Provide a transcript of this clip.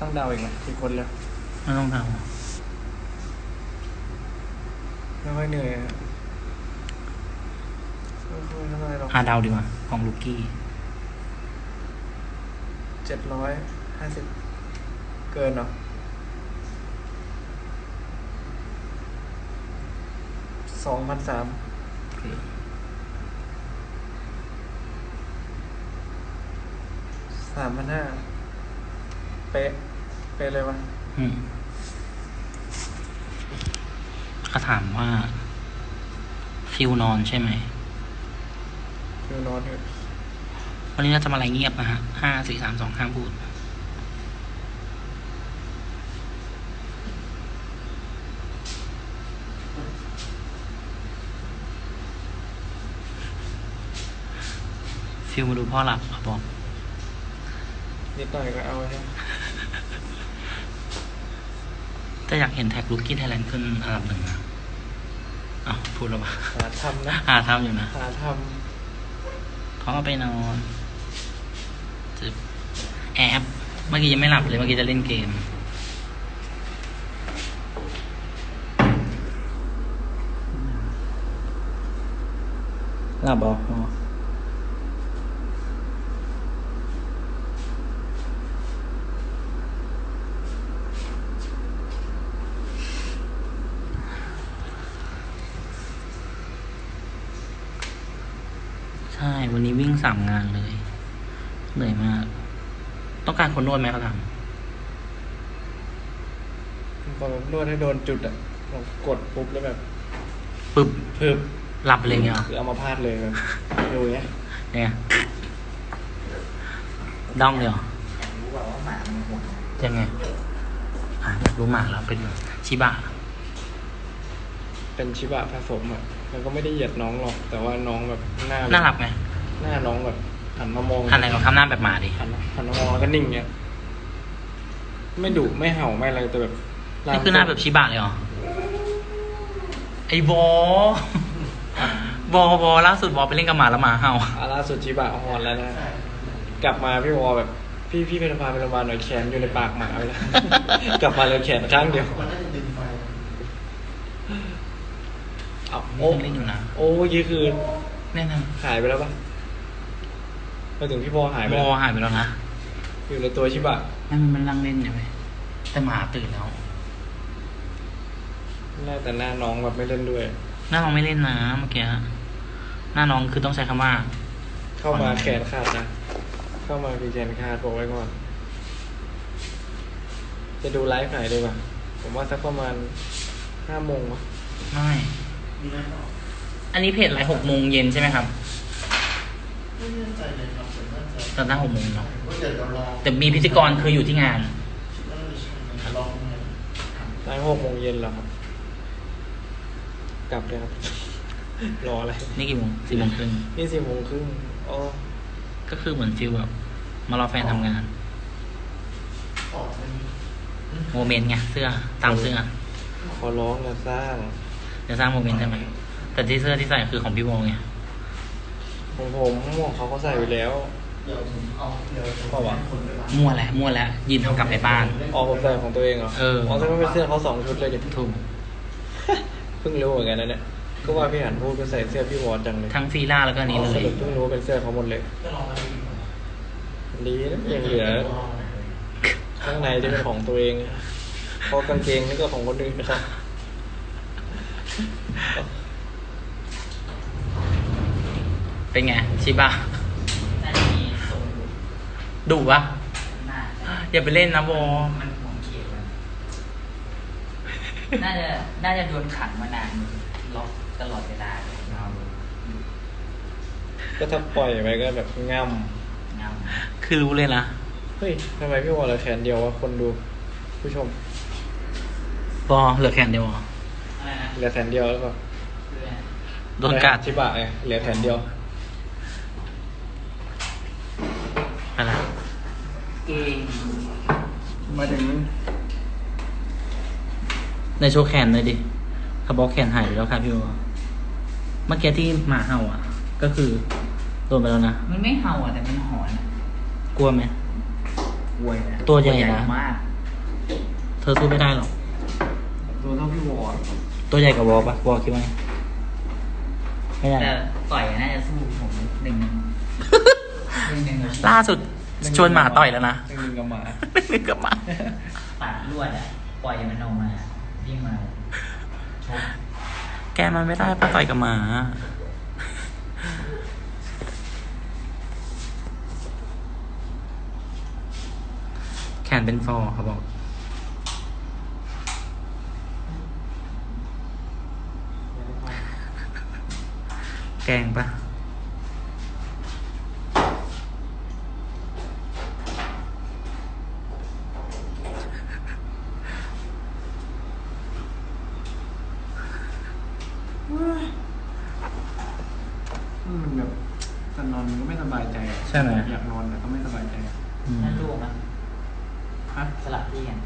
ต้องเดาอีกไหมกี่คนแล้วไม่ต้องทไม่ค่อยเหนื่อยอะไม่ค่อยเท่าไหร่หรอกำอาเดาดีกว่า ของลูกี้ เจ็ดร้อยห้าสิบเกินเหรอสองพันสามสามพันห้า เป๊ะ เป๊ะเลยวะอืมเขาถามว่า ฟิวนอนใช่ไหมฟิวนอนเถอะวันนี้เราจะมาอะไรเงียบนะฮะห้าสี่สามสองห้ามพูด ฟิวมาดูพ่อหลับเขาบอก นิดหน่อยก็เอาใช่ไหม ถ้าอยากเห็นแท็กลูกี้ไทยแลนด์ขึ้นอันดับหนึ่งนะอ้าวพูดแล้วปะหาทำนะหาทำอยู่นะหาทเขาก็ไปนอนจึบแอบเมื่อกี้ยังไม่หลับเลยเมื่อกี้จะเล่นเกม หลับเหรออ๋ ช่วันนี้วิ่งสามงานเลยเหนื่อยมาก ต้องการคนนวดไหมเขาถามำพอแบบนวดให้โดนจุดอะเรากดปุ๊บแล้วแบบปึ๊บเพิ่มหลับไปเลยเงี้ยเหรอคือเอามาพาดเลยแบบดูอย่างเงี้ยเนี่ยด้องเลยเหรอรู้ว่าว่าหมามันห่วงยังไงอะอยากรู้หมากแล้วเป็นชิบะ เป็นชิบะผสมอะ มันก็ไม่ได้เหยียดน้องหรอก แต่ว่าน้องแบบหน้าน่ารักไหมหน้าน้องแบบหันมามองหันอะไรกับทำหน้าแบบหมาดิหันหันมามองแล้วก็นิ่งเงี้ยไม่ดุไม่เห่าไม่อะไรแต่แบบนี่คือหน้าแบบชิบะเลยเหรอไอ้บอบอบอล่าสุดบอไปเล่นกับหมาแล้วหมาเห่าอาล่าสุดชิบะฮอนแล้วนะกลับมาพี่วอแบบ พี่พี่เป็นพาไปโรงพยาบาลหน่อยแขนอยู่ในปากหมาไปแล้ว กลับมาเลยแขนข้างเดียว มันน่าจะดึงไฟเอาโอ้โอ้เล่นอยู่นะโอ้เมื่อกี้คือแน่นอนหายไปแล้วปะไปถึงพี่พอหายไปบแล้อวหายไปแล้วนะอยู่ในตัวชิบะนั่นมันนั่งเล่นใช่ไหมแต่หมาตื่นแล้วหน้าแต่หน้าน้องแบบไม่เล่นด้วย หน้าน้องไม่เล่นนะเมื่อกี้หน้าน้องคือต้องใช้คำว่า เข้ามาแขนขาดนะ เข้ามาคือแขนขาดบอกไว้ก่อน จะดูไลฟ์ไหนดีกว่าผมว่าสักประมาณห้าโมงวะไม่มีไหมต่ ออันนี้เพจไลฟ์หกโมงเย็นใช่ไหมครับไม่แน่ใจเลยครับแต่น่าจะตอนหน้าหกโมงเนาะก็เดี๋ยวเราลองแต่มีพิธีกรคืออยู่ที่งานคิดว่าน่าจะใช่นะลองดูนะไลฟ์หกโมงเย็นเหรอครับ กลับเลยครับ รออะไร นี่กี่โมงสี่โมงครึ่งนี่สี่โมงครึ่งอ๋อก็คือเหมือนฟิลแบบมารอแฟนทำงานต่อไปนี้โมเมนต์ไงเสื้อตามเสื้อ ขอร้องอย่าสร้าง จะสร้างโมเมนต์ใช่ไหมแต่ที่เสื้อที่ใส่คือของพี่โมไงของผมหมวกเขาก็ใส่ไปแล้วเดี๋ยวผมเอาเดี๋ยวผมเปล่าวะคนไปบ้านมั่วแล้วมั่วแล้วยินเท่ากลับไปบ้าน อ๋อผมใส่ของตัวเองเหรอเอออ๋อแต่ก็เป็นเสื้อเขาสองชุดเลยดิถูกเพิ่งรู้เหมือนกันนะเนี่ยก็ว่าพี่หันพูดก็ใส่เสื้อพี่วอร์ดจังเลยทั้งฟีล่าแล้วก็อันนี้เลสยรุปเพิ่งรู้ว่าเป็นเสื้อเขาหมดเลยก็ลองมาดูก่อนดีนะยังเหลือข้างในจะเป็นของตัวเองเพราะกางเกงนี่ก็ของคนอื่นนะครับ เป็นไง ชิบะน่าจะมีทรงอยู่ดุปะน่าจะอย่าไปเล่นนะโบมันห่วงเขตมันน่าจะ น่าจะโดนขังมานาน ล็อกตลอดเวลาเลยเราก็ถ้าปล่อยไปก็แบบง่เงาคือรู้เลยนะำเฮ้ยทำไมพี่วอร์ดเหลือแขนเดียววะคนดูผู้ชมบอเหลือแขนเดียวเหร ออะไรนะเหลือแขนเดียวแล้วก็คืออะไรโดนกัดชิบะไงเหลือแขนเดียวไปละเกงมาถึงในโชว์แขนเลยดิเขาบอกแขนหายไปแล้วครับพี่โบเมื่อกี้ที่หมาเห่าอะ ก็คือโดนไปแล้วนะ มันไม่เห่าอะแต่มันหอนอะกลัวไหมอวยนะตัวใหญ่นะมาก เธอสู้ไม่ได้หรอกตัวเท่าพี่วอล ตัวใหญ่กว่าวอลปะวอลคิดว่าไงไม่ได้แต่ต่อยน่าจะสู้ผมหนึ่งหนึ่งหนึ่งหนึ่งกับชิล่าสุดชวนหมาต่อยแล้วนะหนึ่งกับหมาหนึ่งกับหมาปัดลวดอะปล่อยมันออกมาวิ่งมาชกแกมันไม่ได้ปะต่อยกับหมาแขนเป็นฟอร์เขาบอก แกงปะมันแบบจะนอนมันก็ไม่สบายใจอะใช่ไหม อยากนอนแต่ก็ไม่สบายใจ อืม นั่นลูกนะฮะ สลับที่กัน